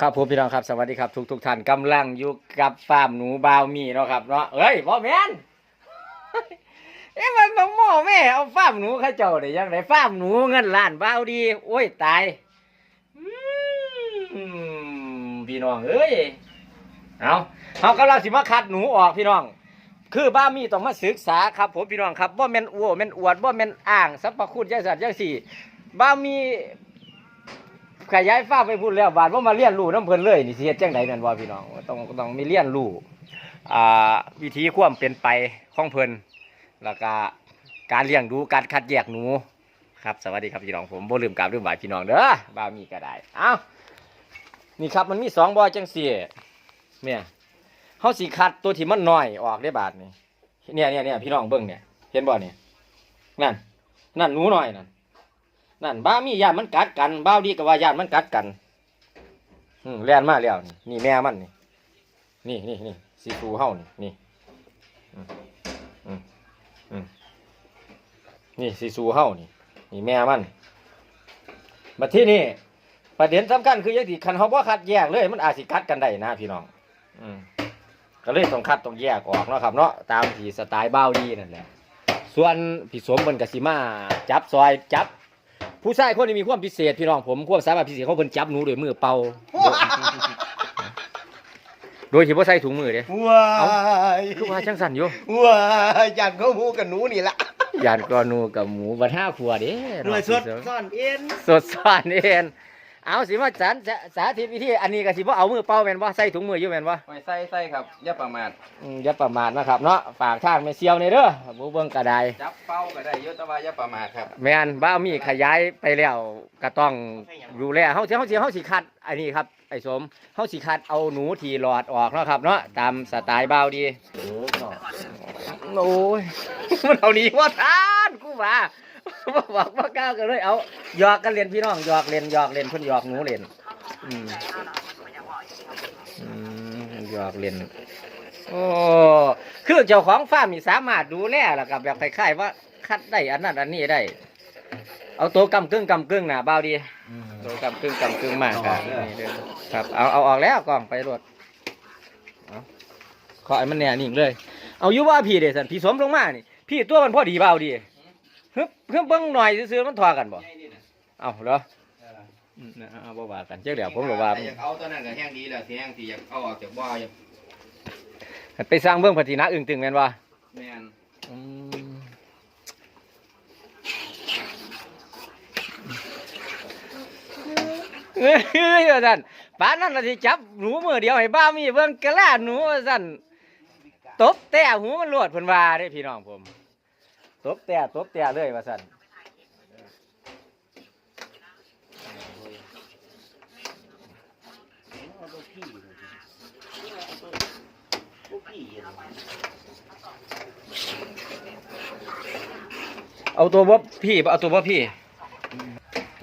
ครับผมพี่น้องครับสวัสดีครับทุกทุกท่านกำลังอยู่กับฟาร์มหนูบาวมีเนาะครับเนาะเอ้ยพ่อแม่นเอ้ยมันมาหม้อแม่เอาฟาร์มหนูเข้าเจ้าได้ยังไงฟาร์มหนูเงินล้านบาวดี โอ้ยตายพี่น้องเอ้ยเอาเขากำลังสิมาคัดหนูออกพี่น้อง คือบ้ามีต้องมาศึกษาครับผมพี่น้องครับว่าแม่นอ้วแม่นอวดว่าแม่นอ้างสรรพคุณจังสัตว์จังสี่บ้ามี ขยายฟ้าไปพูดแล้วบาดว่ามาเรียนรู้น้ำเพลินเลยนี่สิเฮ็ดจังไดแม่นบ่พี่น้องต้องต้องมีเรียนรู้อ่าวิธีความเป็นไปของเพลินแล้วก็การเลี้ยงดูการคัดแยกหนูครับสวัสดีครับพี่น้องผมบ่ลืมกราบลืมไหวพี่น้องเด้อบ่ามีก็ได้เอ้านี่ครับมันมีสองบ่อจังซี่เนี่ยเฮาสิคัดตัวที่มันน้อยออกได้บาดนี่เนี่ยเนี่ยเนี่ยพี่น้องเบิ่งเนี่ยเห็นบ่เนี่ยนั่นนั่นหนูน้อยนั่น นั่นบ้ามีญาติมันกัดกันบ้าดีกับว่าญาติมันกัดกันอืมแล่นมาแล้วนี่นี่แม่มันนี่นี่นี่นี่สีฟูเฮานี่นี่อืมอืมอืมนี่สีสูเฮานี่นี่แม่มันมาที่นี่ประเด็นสำคัญคือยังที่คันเขาบ่คัดแยกเลย มันอาจสิกัดกันได้นะพี่น้อง อืมก็เลยต้องคัดต้องแยกออกเนาะครับเนาะตามที่สไตล์บ้าวดีนั่นแหละส่วนพี่สมเพิ่นกสิมา จับซอยจับ ผู้ชายคนนี้มีความพิเศษพี่น้องผมความสามารถพิเศษเขาเพิ่นจับหนูด้วยมือเป่า โดยที่บ่ใส่ถุงมือเด้ว้าเอ้ายคือว่าจังสั่นอยู่ว้ายยันเขาหมูกับหนูนี่ละยานกอนูกับหมูบัดห้าขวดเด้หน่วยสดซ่อนเอ็นสดซ่อนเอง เอาสิมาสานสาสาธิตวิธีอันนี้ก็สิบ่เอามือเป่าแม่นบ่ใส่ถุงมืออยู่แม่นบ่ไม่ใส่ใส่ครับอย่าประมาทอืมอย่าประมาทนะครับเนาะฝากทางแม่เซียวในเด้อบ่เบิ่งก็ได้จับเป้าก็ได้เยอะแต่ว่าอย่าประมาทครับแม่นบ้ามีขยายไปแล้วก็ต้องดูแลเฮาสิเฮาสิเฮาสิคัดอันนี้ครับไอ้สมเฮาสิคัดเอาหนูที่หลอดออกเนาะครับเนาะตามสไตล์บ้าวดีโอ้ยมันเอาหนี้ว่าทานกูว่า บ่บอกว่ากล้าวกันเลยเอาหยอกกันเล่นพี่น้องหยอกเล่นหยอกเล่นเพิ่นหยอกหนูเล่นอืมอืมหยอกเล่นโอ้คือเจ้าของฟาร์มนี่สามารถดูแลแล้วกับแบบคล้ายๆว่าคัดได้อันนั้นอันนี้ได้ เอาตัวกำกึ่งกำกึ่งน่ะเบาดีตัวกำกึ่งกำกึ่งมากครับนี่เด้อครับเอาเอาออกแล้วกล่องไปรถเอาขอให้มันแน่นิ่งเลย เอาอยู่ว่าพี่เด้สันพี่สมลงมานี่ พี่ตัวมันพอดีเบาดี เฮ้ยเพิ่งเบิ่งหน่อยซื้อๆมันทอกันบ่เอาเหรออืมนะเอาบ่ว่ากันเจ้าเดี๋ยวผมก็ว่าอยากเอาตัวนั้นก็แห้งดีแล้วที่แห้งที่อยากเอาออกจากบ่ออยากไปสร้างเบื้องพัฒนาอึ่งตึงแม่นบ่แม่นอืมเอ้ยว่าซั่นป่านนั้นเราสิจับหนูมือเดียวให้บ้ามีเบิ่งกะลาหนูว่าซั่นตบแต่หูมันรวดเพิ่นว่าเด้พี่น้องผม ตบแต่ตบแต่เลยว่าซั่นเอาตัวบ่พี่ เอาตัวบ่พี่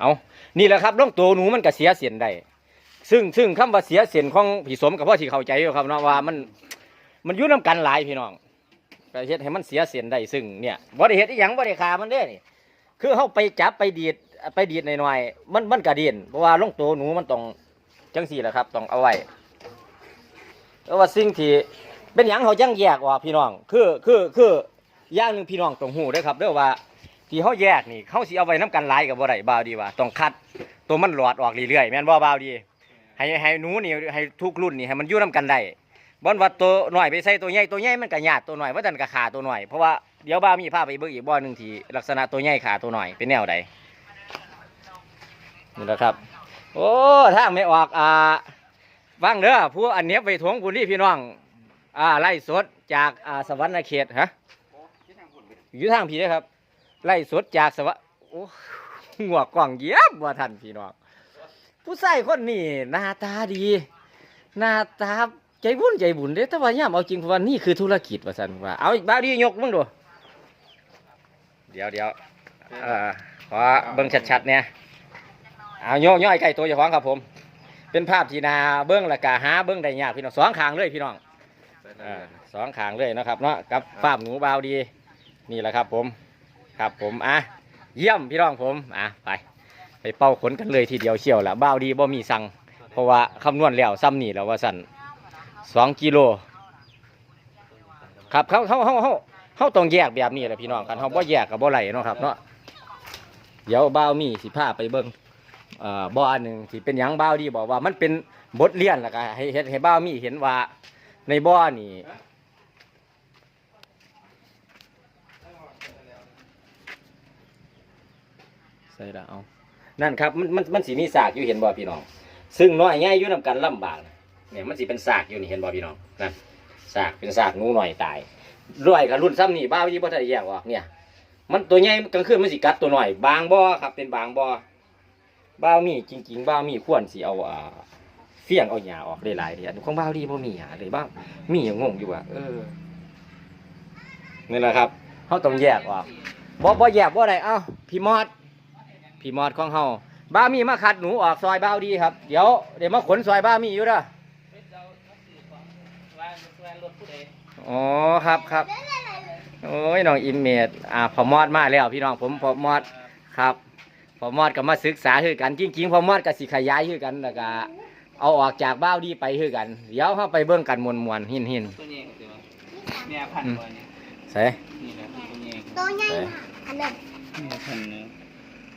เอา นี่แหละครับลงตัวหนูมันก็เสียเสียนได้ ซึ่งซึ่งคำว่าเสียเสียนของพี่สมกับพ่อที่เข้าใจอยู่ครับเนาะว่ามัน มันยุ่น้ำกันหลายพี่น้อง ไปเฮ็ดให้มันเสียเสียนได้ซึ่งเนี่ยบ่ได้เฮ็ดอีหยังบ่ได้ฆ่ามันเด้นี่คือเฮาไปจับไปดีดไปดีดหน่อยๆมันมันกระเด็นเพราะว่าลงตัวหนูมันต้องจังสี่แหละครับต้องเอาไว้เพราะว่าสิ่งที่เป็นหยังเขาจังแยกออกพี่น้อง คือคือคืออย่างหนึ่งพี่น้องต้องหูด้อครับเด้อว่าที่เขาแยกนี่เขาสิเอาไว้น้ำกันหลายกับบ่ได้บ่าวดีว่าต้องคัดตัวมันหลอดออกเรื่อยๆแม่นบ่บ่าวดีให้ให้หนูนี่ให้ทุกรุ่นนี่ให้มันอยู่น้ำกันได้ บ่นว่าตัวหน่อยไปใส่ตัวใหญ่ตัวใหญ่มันก็ญาติตัวหน่อยว่าดันก็ขาตัวหน่อยเพราะว่าเดี๋ยวบ่ามีพาพไปเบิ่งอีกบ่อหนึ่งที่ลักษณะตัวใหญ่ขาตัวหน่อยเป็นแนวใดนี่แหละครับโอ้ทางไม่ออกอ่าฟังเด้อผู้อันเนี้ยไปทวงคุณนี่พี่น้องอ่าไล่สดจากอ่าสวรรณเขตฮะอยู่ทางพี่เด้อครับ ไล่สดจากสวะโอ้หัวกล่องเยี่ยมว่าท่านพี่น้องผู้ใส่คนนี้หน้าตาดี หน้าตา ใจบุญใจบุญเด้แต่ว่าย่ามเอาจริงเพราะว่านี่คือธุรกิจว่าสันว่าเอาบ้าดียกมึงดูเดี๋ยวเดี๋ยวเอ่อขอเบิ้งชัดๆเนี่ยเอาโยกย่อยไก่ตัวเจ้าของครับผม เป็นภาพที่นาเบิ้งและกาหาเบิ้งได้ยากพี่น้องสองขางเลยพี่น้องเออสองขางเลยนะครับเนาะกับฟาร์มหนูบาวดีนี่แหละครับผมครับผมอะเยี่ยมพี่น้องผมอะไป ไปเป่าขนกันเลยทีเดียวเชี่ยวละบ้าวดีบ่มีสั่งเพราะว่าคำนวณแล้วซ้ำนี่แล้วว่าสั่น สองกิโลครับเขาเขาเขาเขาเขาต้องแยกแบบนี้แหละพี่น้องกันเขาบ่แยกกับบ่ไหลเนาะครับเนาะเดี๋ยวบ้าวมีสิพาไปเบิ่งเอ่อบ่อันหนึ่งที่เป็นหยังบ้าวดีบอกว่ามันเป็นบทเรียนแล้วก็ให้เห็นให้บ้าวมีเห็นว่าในบ่อนี่ใส่ละเอานั่นครับมันมันมันสีมีสากอยู่เห็นบ่พี่น้อง ซึ่งน้อยใหญ่อยู่นำกันลำบากนะ เนี่ยมันสิเป็นสากอยู่นี่เห็นบ่พี่น้องนั่นสากเป็นสากงูหน่อยตายร้อยกับรุ่นซ้ำนี่บ้าวยี่บ่ได้แยกออกเนี่ย มันตัวใหญ่กลางคืนมันสิกัดตัวหน่อย บางบ่อครับ เป็นบางบ่อบ้าวมีจริง ๆ บ้าวมีควรสิเอาอ่าเฟี้ยงเอาหญ้าออกได้หลายเดียวของบ้าวดีบ่มีหญ้าเลยบ้ามีอย่างงงอยู่ว่าเออนี่แหละครับเฮาต้องแยกออกบ่บ่แยกบ่ได้เอ้าพี่มอดพี่มอดของเฮาบ้ามีมาคัดหนูออกซอยบ้าวดีครับ เดี๋ยวเดี๋ยวมาขนซอยบ้ามีอยู่เด้อ อ๋อครับครับโอ้ยน้องอิมเมดอ่าพอมอดมาแล้วพี่น้องผมพอมอดครับพอมอดก็มาศึกษาคือกันจริงๆพอมอดก็สิขยายคือกันแล้วก็เอาออกจากบ้าวดีไปคือกัน เดี๋ยวเฮาไปเบิ่งกันมวนๆหินหินตัวนี้เดี๋ยวแม่พันธุ์ตัวนี้ๆใส่นี่แหละตัวนี้ตัวใหญ่น่ะอันนั้นแม่พันธุ์เนื้อ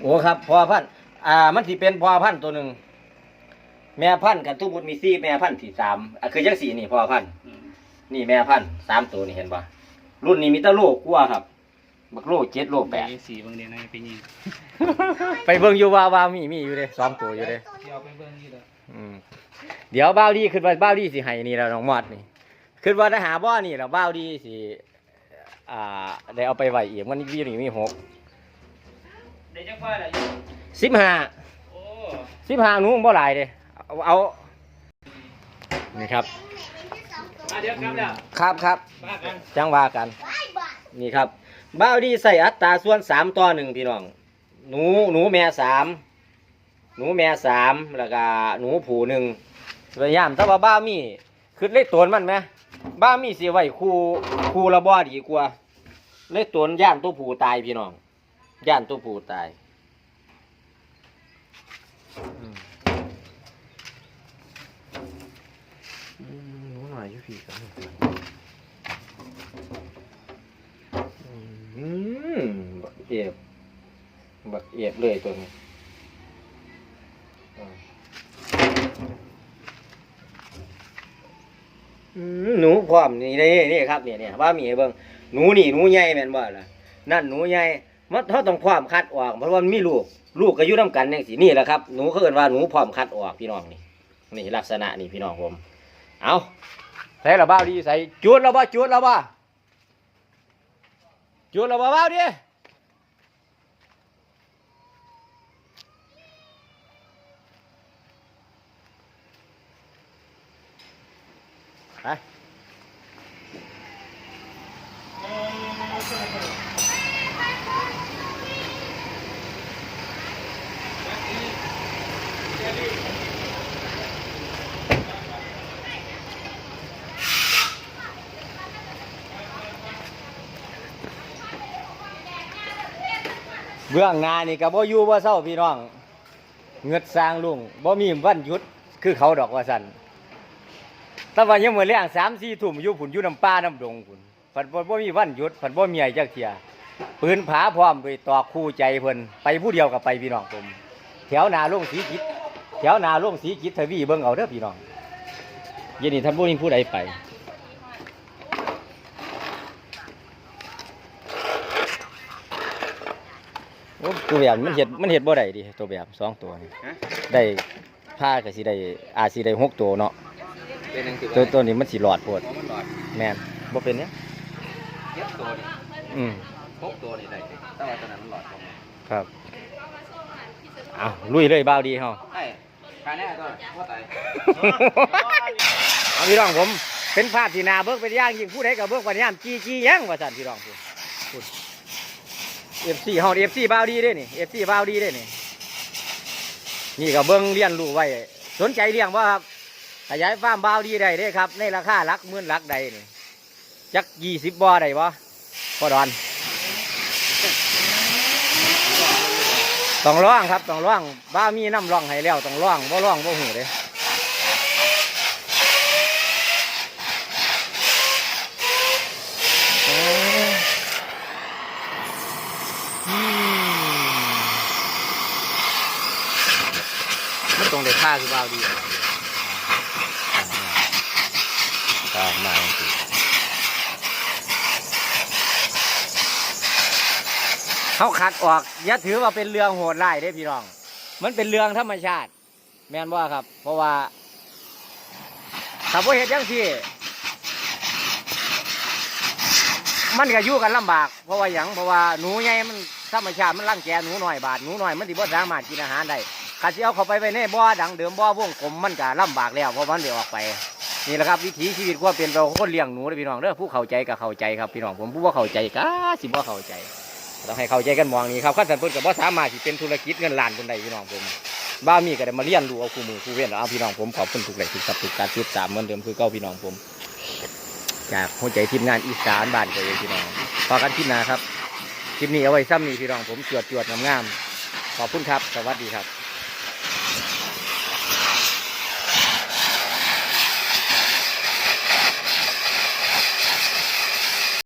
โอ้ครับพอพันธุ์อ่ามันสิเป็นพอพันธุ์ตัวหนึ่ง แม่พันธุ์กันทุกบุตรมีสี่แม่พันธุ์ที่สามอะคือจังสี่นี่พอพันธุ์อืมนี่แม่พันธุ์สามตัวนี่เห็นปะรุ่นนี้มีแตะโลกกลัวครับ บักโลเจ็ดโลแปดมีสีบางเดียวนะไปยิงไปเบิ่งอยู่ว่าว่ามีมีอยู่เลยสองตัวอยู่เลยเดี๋ยวไปเบิ่งนี่เด้ออืมเดี๋ยวบ้าวดีขึ้นว่าบ้าวดีสิให้นี่แล้วน้องมอดนี่ขึ้นว่าถ้าหาบ่อนี่แล้วบ้าวดีสิอ่าได้เอาไปไหวอีกมันวีนี่มีหกเดี๋ยวจะค่อยอะไรอยู่สิบห้าโอ้สิบห้าหนูบ่หลายเลย เอาเอา นี่ครับมาเดี๋ยวกลับแล้วครับครับ มากันจังว่ากัน นี่ครับบ้าวดีใส่อัตราส่วนสามต่อหนึ่งพี่น้อง หนูหนูแม่สามหนูแม่สามแล้วก็หนูผูหนึ่งพยายามถ้าว่าบ้าวมีคือเล่ตัวมันไหมบ้าวมีสิไว้คู่คู่ละบ่ดีกว่าเล่ตัวย่านตัวผูตายพี่น้องย่านตัวผูตายอืมอืมห พี่ครับอืมบักเอียบบักเอียบเลยตัวนี้หนูพร้อมนี่นี่นี่ครับเนี่ยเนี่ยว่ามีให้เบิ่งหนูนี่หนูใหญ่แม่นบ่ล่ะนั่นหนูใหญ่มันเขาต้องพร้อมคัดออกเพราะว่ามันมีลูกลูกก็อยู่นํกันจังซี่นี่แหละครับหนูเขาเอิ้นว่าหนูพร้อมคัดออกพี่น้องนี่นี่ลักษณะนี่พี่น้องผมเอา ส่ระบ้าดีใส่จวดระบ้าจวดระบ้าจวดระบ้าบ้าดิ เบื้องหน้านี่กับบ่อยู่บ่เศร้าพี่น้องเงือดสร้างลุงบ่มีวันหยุดคือเขาดอกว่าสันแต่ว่ายังมื้อแรงสามสี่ทุ่มอยู่ผุนอยู่น้ำป่าน้ำดงผุนผันบ่บ่มีวันหยุดผันบ่มีไอ้จักเทียปืนผาพร้อมไปตอกคู่ใจเพิ่นไปผู้เดียวกับไปพี่น้องผมแถวนาลุงสีกิจแถวนาลุงสีกิจทวีเบิ่งเอาเด้อพี่น้องเย็นนี้ท่านบ่มีผู้ใดไป โอ้ตัวแบบมันเห็ดมันเห็ดบ่ได้ดิตัวแบบสองตัวนี่ได้ผ้าก็สิได้อาจสิได้หกตัวเนาะเป็นหนังสือตัวตัวนี้มันสิหลอดโพดมันหลอดแม่นบ่เป็นเนี้ยเจ็ดตัวนี่อืมหกตัวนี่ได้แต่ว่าตอนนั้นมันหลอดผมครับเอาลุยเลยบ้าวดีเฮา ไอ้การแน่ตัวว่าตายเอาพี่น้องผม เป็นภาพที่นาเบิกเป็นอย่างยิ่งผู้ใดก็เบิกปัญญามจี้จี้ยังว่าซั่นพี่น้องพู ดพูด FC เฮา FC บ้าวดีเด้นี่ FC บ้าวดีเด้นี่นี่ก็เบิ่งเรียนรู้ไว้ สนใจเลี้ยงบ่าครับขยายฟาร์มบ้าวดีได้ด้ครับ ในราคาหลักหมื่นหลักใดนี่จักยี่สิบบ่อได้บ่พอดอนต้องร้องครับต้องร้องบ้ามีน้ำร้องให้แล้วต้องร้องบ่ร้องบ่หูเด้ต เด็กค่าคือบ่าดีก็มาสิเขาขัดออกอย่าถือว่าเป็นเรื่องโหดร้ายเด้พี่น้อง มันเป็นเรื่องธรรมชาติ แม่นว่าครับ เพราะว่าถ้าพ่เหตุยังที่มันก็อยู่กันลำบาก เพราะว่าหยังเพราะว่าหนูใหญ่มันธรรมชาติมันรังแกหนูหน่อยบาดหนูหน่อยมันสิบ่สามารถกินอาหารได้ ข้าสิเอาเข้าไปไว้ในบ่อดังเดิมบ่อวงกลมมันก็ลำบากแล้วเพราะมันได้ออกไปนี่แหละครับวิถีชีวิตความเป็นเราคนเลี้ยงหนูเลยพี่น้องเด้อผู้เข้าใจก็เข้าใจครับพี่น้องผมผู้ว่าเข้าใจก็สิบ่เข้าใจเราให้เข้าใจกันมองนี้ครับขั้นสันเพิ่นก็บ่สามารถที่เป็นธุรกิจเงินล้านคนใดพี่น้องผมบ้ามีก็ได้มาเรียนรู้เอาคู่มือคู่เว้นเอาพี่น้องผมขอบคุณทุกแรงทุกสับทุกการติดตามเหมือนเดิมคือเก้าพี่น้องผม จากหัวใจทีมงานอีสานบ้านก็เลยพี่น้องพอกันคลิปหน้าครับคลิปนี้เอาไว้ซ้ำนี่พี่น้องผมจวดจวดงามๆขอบคุณครับ สวัสดีครับ